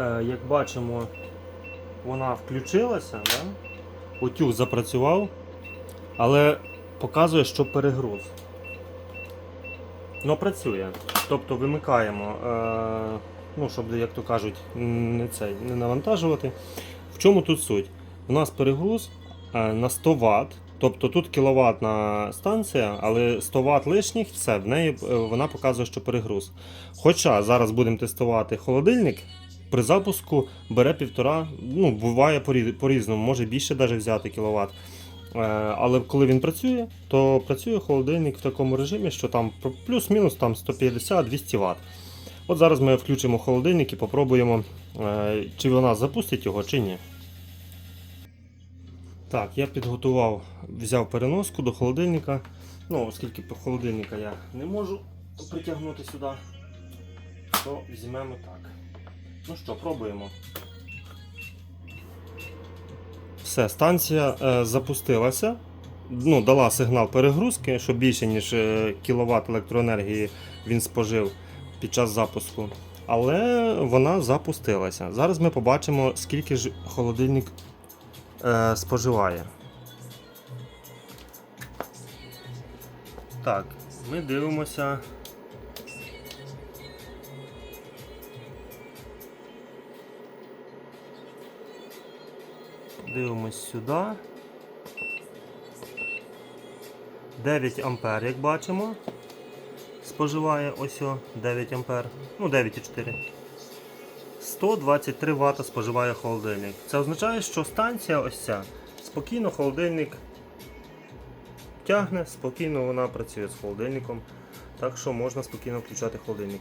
Е, як бачимо, вона включилася, да? утюг запрацював, але показує, що перегруз. Ну, працює. Тобто вимикаємо, е, ну, щоб, як то кажуть, не, цей, не навантажувати. В чому тут суть? У нас перегруз е, на 100 Вт. Тобто тут кіловатна станція, але 100 Вт лишніх, все, в неї вона показує, що перегруз. Хоча зараз будемо тестувати холодильник, при запуску бере півтора, ну, буває по-різному, може більше навіть взяти кіловат. Е, Але коли він працює, то працює холодильник в такому режимі, що там плюс-мінус там 150-200 Вт. От зараз ми включимо холодильник і попробуємо, е, чи вона запустить його, чи ні. Так, я підготував, взяв переноску до холодильника. Ну, оскільки по холодильника я не можу притягнути сюди, то візьмемо так. Ну що, пробуємо. Все, станція е, запустилася. Ну, дала сигнал перегрузки, що більше, ніж е, кіловат електроенергії він спожив під час запуску. Але вона запустилася. Зараз ми побачимо, скільки ж холодильник е, споживає. Так, ми дивимося. Дивимось сюди. 9 ампер, як бачимо. Споживає ось 9 ампер. Ну 9,4. 123 Вт споживає холодильник. Це означає, що станція ось ця спокійно холодильник тягне, спокійно вона працює з холодильником. Так що можна спокійно включати холодильник.